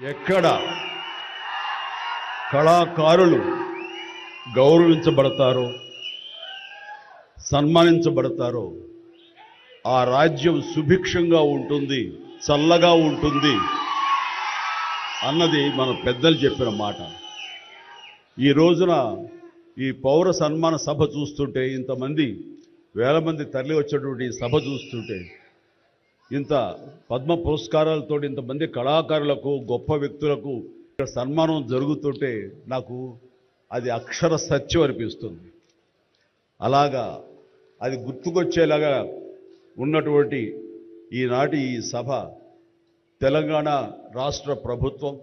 ఎక్కడ? కళాకారులు గౌరవించబడతారో సన్మానించబడతారో ఆ రాజ్యం సుభిక్షంగా ఉంటుంది చల్లగా ఉంటుంది అన్నది మన పెద్దలు చెప్పిన మాట. ఈ రోజున ఈ పౌర సన్మాన సభ చూస్తుంటే ఇంతమంది వేల మంది తరలి వచ్చేటువంటి ఈ సభ చూస్తుంటే ఇంత పద్మ పురస్కారాలతో ఇంతమంది కళాకారులకు గొప్ప వ్యక్తులకు సన్మానం జరుగుతుంటే నాకు అది అక్షర సత్యం అనిపిస్తుంది. అలాగా అది గుర్తుకొచ్చేలాగా ఉన్నటువంటి ఈనాటి ఈ సభ తెలంగాణ రాష్ట్ర ప్రభుత్వం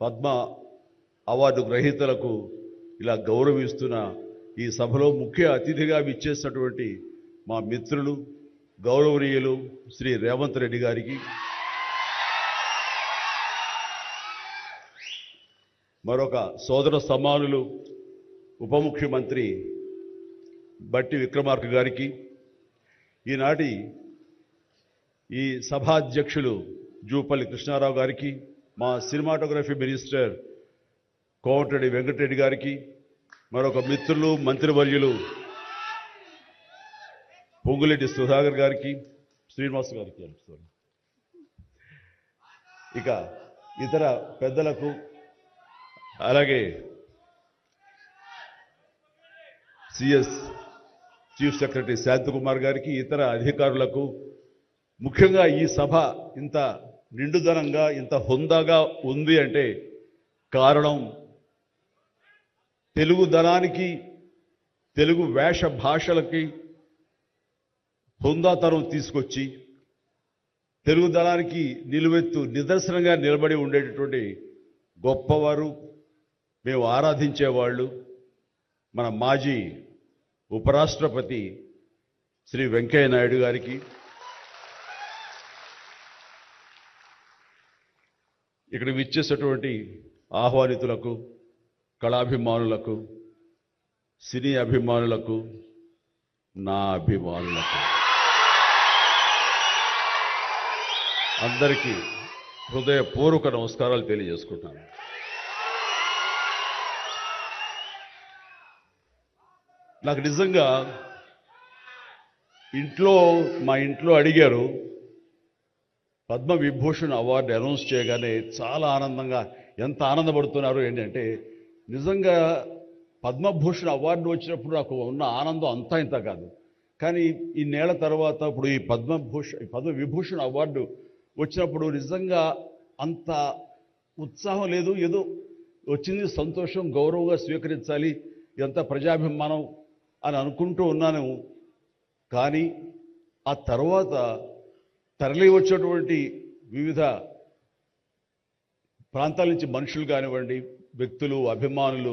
పద్మ అవార్డు గ్రహీతలకు ఇలా గౌరవిస్తున్న ఈ సభలో ముఖ్య అతిథిగా విచ్చేసినటువంటి మా మిత్రులు గౌరవనీయులు శ్రీ రేవంత్ రెడ్డి గారికి. మరొక సోదర సమానులు ఉప ముఖ్యమంత్రి బట్టి విక్రమార్క గారికి. ఈనాటి ఈ సభాధ్యక్షులు జూపల్లి కృష్ణారావు గారికి మా సినిమాటోగ్రఫీ మినిస్టర్ కోమటిరెడ్డి వెంకటరెడ్డి గారికి మరొక మిత్రులు మంత్రివర్యులు పొంగులెడ్డి సుధాకర్ గారికి శ్రీనివాస్ గారికి సారీ ఇక ఇతర పెద్దలకు అలాగే సిఎస్ చీఫ్ సెక్రటరీ శాంతకుమార్ గారికి ఇతర అధికారులకు ముఖ్యంగా ఈ సభ ఇంత నిండుదనంగా ఇంత హుందాగా ఉంది అంటే కారణం తెలుగుదనానికి తెలుగు వేష భాషలకి హుందాతనం తీసుకొచ్చి తెలుగుదనానికి నిలువెత్తు నిదర్శనంగా నిలబడి ఉండేటటువంటి గొప్పవారు. మేము ఆరాధించేవాళ్ళు. మన మాజీ ఉపరాష్ట్రపతి శ్రీ వెంకయ్య నాయుడు గారికి. ఇక్కడ విచ్చేసేటువంటి ఆహ్వానితులకు కళాభిమానులకు సినీ అభిమానులకు నా అభిమానులకు. అందరికీ హృదయపూర్వక నమస్కారాలు తెలియజేసుకుంటాను నాకు నిజంగా ఇంట్లో మా ఇంట్లో అడిగారు పద్మ విభూషణ్ అవార్డు అనౌన్స్ చేయగానే చాలా ఆనందంగా ఎంత ఆనందపడుతున్నారు ఏంటంటే నిజంగా పద్మభూషణ్ అవార్డు వచ్చినప్పుడు నాకు ఉన్న ఆనందం అంతా ఇంత కాదు. కానీ ఈ నేల తర్వాత ఇప్పుడు ఈ పద్మభూషణ్ పద్మ విభూషణ్ అవార్డు వచ్చినప్పుడు నిజంగా అంత ఉత్సాహం లేదు. ఏదో వచ్చింది సంతోషం గౌరవంగా స్వీకరించాలి ఎంత ప్రజాభిమానం అని అనుకుంటూ ఉన్నాను. కానీ ఆ తర్వాత తరలి వచ్చేటువంటి వివిధ ప్రాంతాల నుంచి మనుషులు కానివ్వండి వ్యక్తులు అభిమానులు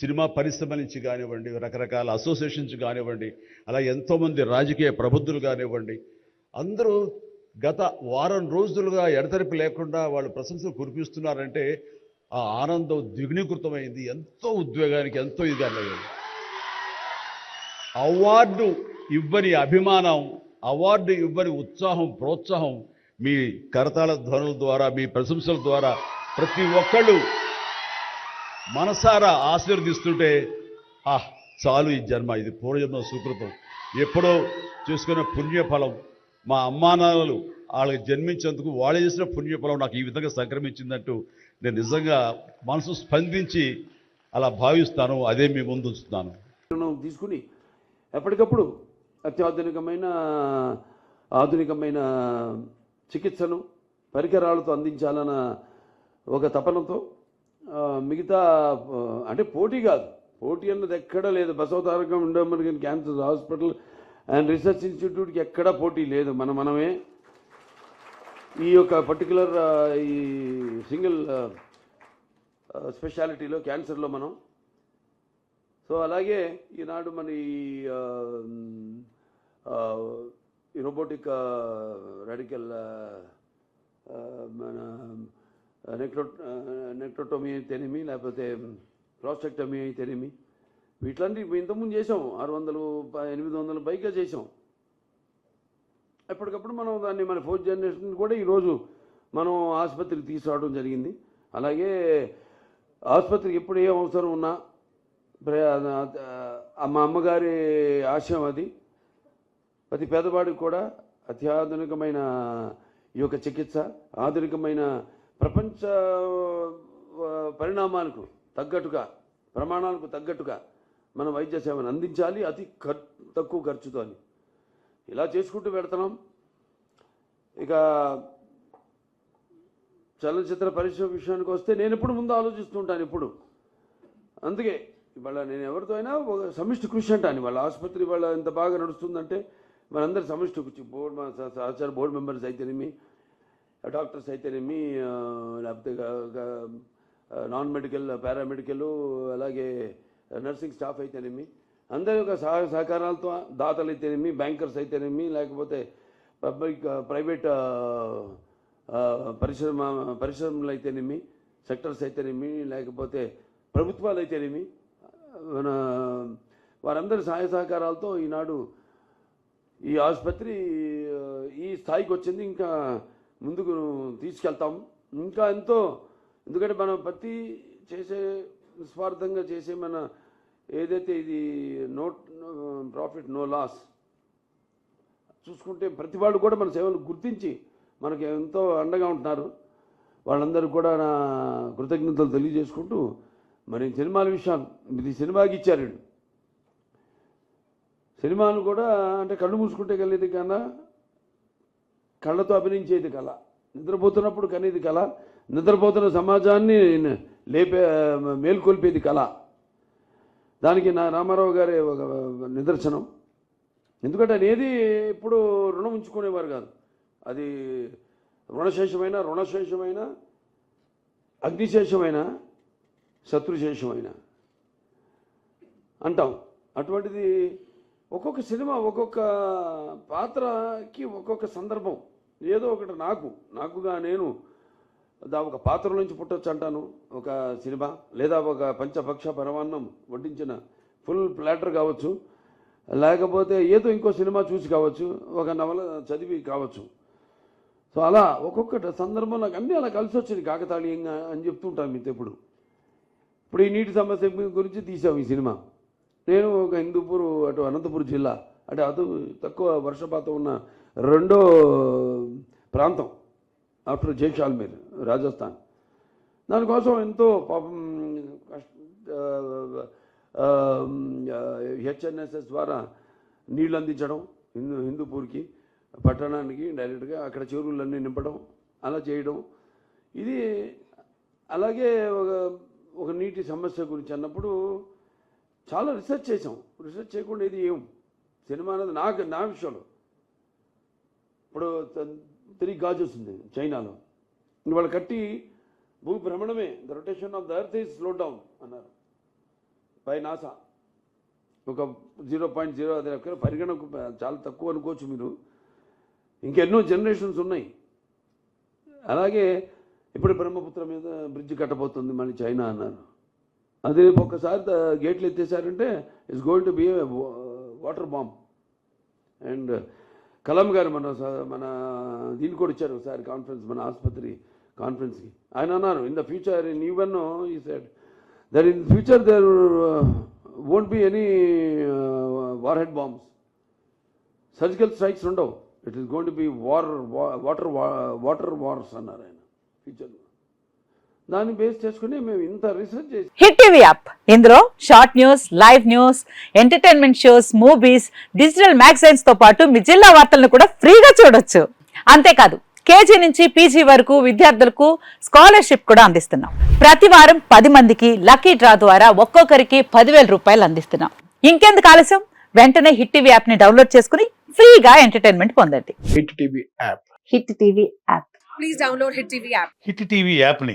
సినిమా పరిశ్రమ నుంచి కానివ్వండి రకరకాల అసోసియేషన్స్ కానివ్వండి అలా ఎంతోమంది రాజకీయ ప్రబుద్ధులు కానివ్వండి అందరూ గత వారం రోజులుగా ఎడతెరిపి లేకుండా వాళ్ళు ప్రశంసలు కురిపిస్తున్నారంటే ఆ ఆనందం ద్విగుణీకృతమైంది. ఎంతో ఉద్వేగానికి ఎంతో ఇది అన్నది. అవార్డు ఇవ్వని అభిమానం అవార్డు ఇవ్వని ఉత్సాహం ప్రోత్సాహం మీ కరతాళ ధ్వనుల ద్వారా మీ ప్రశంసల ద్వారా ప్రతి ఒక్కళ్ళు మనసారా ఆశీర్వదిస్తుంటే ఆహ్ చాలు ఈ జన్మ. ఇది పూర్వజన్మ సుకృతం. ఎప్పుడో చేసుకున్న పుణ్యఫలం. మా అమ్మానాన్నలు వాళ్ళకి జన్మించేందుకు వాళ్ళు చేసిన పుణ్యఫలం నాకు ఈ విధంగా సంక్రమించిందంటూ నేను నిజంగా మనసు స్పందించి అలా భావిస్తాను అదే మీ ముందు ఉంచుతున్నాను. తీసుకుని ఎప్పటికప్పుడు అత్యాధునికమైన ఆధునికమైన చికిత్సను పరికరాలతో అందించాలన్న ఒక తపనతో మిగతా అంటే పోటీ కాదు. పోటీ అన్నది ఎక్కడా లేదు. బసవతారకం ఉండమని క్యాన్సర్ హాస్పిటల్ అండ్ రీసెర్చ్ ఇన్స్టిట్యూట్కి ఎక్కడా పోటీ లేదు. మన మనమే ఈ యొక్క పర్టికులర్ ఈ సింగిల్ స్పెషాలిటీలో క్యాన్సర్లో మనం. సో అలాగే ఈనాడు మన ఈ రోబోటిక్ రాడికల్ మన నెక్టో నెక్టోటోమీ అయితేనేమి లేకపోతే ప్రాస్టెక్టమీ అయితేనేమి వీటిలాంటి ఇంతకుముందు చేసాం ఆరు వందలు ఎనిమిది వందలు పైగా చేసాం ఎప్పటికప్పుడు మనం దాన్ని మన ఫోర్త్ జనరేషన్ కూడా ఈరోజు మనం ఆసుపత్రికి తీసుకురావడం జరిగింది. అలాగే ఆసుపత్రికి ఎప్పుడు ఏ అవసరం ఉన్నా మా అమ్మగారి ఆశయం అది. ప్రతి పేదవాడికి కూడా అత్యాధునికమైన ఈ యొక్క చికిత్స ఆధునికమైన ప్రపంచ పరిణామాలకు తగ్గట్టుగా ప్రమాణాలకు తగ్గట్టుగా మనం వైద్య సేవను అందించాలి అతి ఖర్ తక్కువ ఖర్చుతో అని. ఇలా చేసుకుంటూ పెడతాం ఇక చలనచిత్ర పరిశ్రమ విషయానికి వస్తే నేను ఎప్పుడు ముందు ఆలోచిస్తుంటాను ఇప్పుడు అందుకే ఇవాళ నేను ఎవరితో అయినా ఒక సమిష్టి కృషి అంటాను. వాళ్ళ ఆసుపత్రి వాళ్ళ ఎంత బాగా నడుస్తుందంటే మనందరి సమిష్టి కృషి. బోర్డు సహచార బోర్డు మెంబర్స్ అయితేనేమి డాక్టర్స్ అయితేనేమి లేకపోతే నాన్ మెడికల్ పారామెడికల్ అలాగే నర్సింగ్ స్టాఫ్ అయితేనేమి అందరి యొక్క సహాయ సహకారాలతో దాతలు అయితేనేమి బ్యాంకర్స్ అయితేనేమి లేకపోతే public private uh, uh, uh, పరిశ్రమ పరిశ్రమలు అయితేనేమి సెక్టర్స్ అయితేనేమి లేకపోతే ప్రభుత్వాలు అయితేనేమి మన వారందరి సహాయ సహకారాలతో ఈనాడు ఈ ఆసుపత్రి ఈ స్థాయికి వచ్చింది. ఇంకా ముందుకు తీసుకెళ్తాం. ఇంకా ఎంతో ఎందుకంటే మనం ప్రతి చేసే నిస్వార్థంగా చేసే మన ఏదైతే ఇది నోట్ ప్రాఫిట్ నో లాస్ చూసుకుంటే ప్రతి వాళ్ళు కూడా మన సేవలు గుర్తించి మనకి ఎంతో అండగా ఉంటున్నారు. వాళ్ళందరూ కూడా నా కృతజ్ఞతలు తెలియజేసుకుంటూ మరి సినిమాల విషయాలు ఇది సినిమాకి ఇచ్చారు సినిమాను సినిమాలు కూడా అంటే కళ్ళు మూసుకుంటే కలిగేది కన్నా కళ్ళతో అభినయించేది కళ. నిద్రపోతున్నప్పుడు కనేది కళ నిద్రపోతున్న సమాజాన్ని లేపే మేల్కొల్పేది కళ. దానికి నా రామారావు గారి ఒక నిదర్శనం. ఎందుకంటే అనేది ఇప్పుడు రుణం ఉంచుకునేవారు కాదు. అది రుణశేషమైన రుణశేషమైన అగ్నిశేషమైన శత్రుశేషమైన అంటాం. అటువంటిది ఒక్కొక్క సినిమా ఒక్కొక్క పాత్రకి ఒక్కొక్క సందర్భం. ఏదో ఒకటి నాకు నాకుగా నేను ఒక పాత్ర నుంచి పుట్టొచ్చు అంటాను. ఒక సినిమా లేదా ఒక పంచపక్ష పరమాన్నం వడ్డించిన ఫుల్ ప్లాటర్ కావచ్చు. లేకపోతే ఏదో ఇంకో సినిమా చూసి కావచ్చు. ఒక నవల చదివి కావచ్చు. సో అలా ఒక్కొక్క సందర్భం నాకు అన్నీ అలా కలిసి వచ్చింది కాకతాళీయంగా అని చెప్తుంటాను మీతో ఇప్పుడు ఇప్పుడు ఈ నీటి సమస్య గురించి తీసాం ఈ సినిమా. నేను ఒక హిందూపూర్ అటు అనంతపురం జిల్లా అంటే అటు తక్కువ వర్షపాతం ఉన్న రెండో ప్రాంతం. ఆఫ్టర్ జైషాల్మీర్ రాజస్థాన్. దానికోసం ఎంతో పాపం హెచ్ఎన్ఎస్ఎస్ ద్వారా నీళ్ళు అందించడం హిందూ హిందూపూర్కి పట్టణానికి డైరెక్ట్గా అక్కడ చెరువులన్నీ నింపడం అలా చేయడం. ఇది అలాగే ఒక ఒక నీటి సమస్య గురించి అన్నప్పుడు చాలా రీసెర్చ్ చేసాం రీసెర్చ్ చేయకుండా ఇది ఏం? సినిమా అనేది నాకు నా విషయంలో. ఇప్పుడు తిరిగి గాజెస్ ఉంది చైనాలో. వాళ్ళు కట్టి భూ భ్రమణమే the rotation of the earth is slow down అన్నారు. పై నాసా. ఒక జీరో పాయింట్ జీరో అది ఒక్క పరిగణకు చాలా తక్కువ అనుకోవచ్చు మీరు. ఇంకెన్నో జనరేషన్స్ ఉన్నాయి. అలాగే ఇప్పుడు బ్రహ్మపుత్ర మీద బ్రిడ్జ్ కట్టబోతుంది మళ్ళీ చైనా అన్నారు. అది రేపు ఒక్కసారి గేట్లు ఎత్తేసారంటే it's going to be water bomb and Kalam garu మన స- మన దీనికి కూడా ఇచ్చారు ఒకసారి కాన్ఫరెన్స్ మన ఆసుపత్రి కాన్ఫరెన్స్కి ఆయన అన్నారు in the future in even he said that in future there won't be any warhead bombs surgical strikes ఉండవు. It is going to be war water water wars అన్నారు ఆయన. ఫ్యూచర్లో దాన్ని బేస్ చేసుకుని మేము ఇంత రీసెర్చ్ చేసి హిట్ టీవీ యాప్. ఇందులో short news live news entertainment shows movies digital మ్యాగజైన్స్తో పాటు మీ జిల్లా వార్తలను కూడా ఫ్రీగా చూడొచ్చు. అంతేకాదు కేజీ నుంచి పీజీ వరకు విద్యార్థులకు స్కాలర్షిప్ కూడా అందిస్తున్నాం. ప్రతి వారం పది మందికి లక్కీ డ్రా ద్వారా ఒక్కొక్కరికి పదివేల రూపాయలు అందిస్తున్నాం. ఇంకెందుకు ఆలస్యం? వెంటనే హిట్ టీవీ యాప్ని డౌన్లోడ్ చేసుకుని ఫ్రీగా ఎంటర్టైన్మెంట్ పొందండి. Hit TV app. Hit TV app. Please download Hit TV app. Hit TV యాప్ని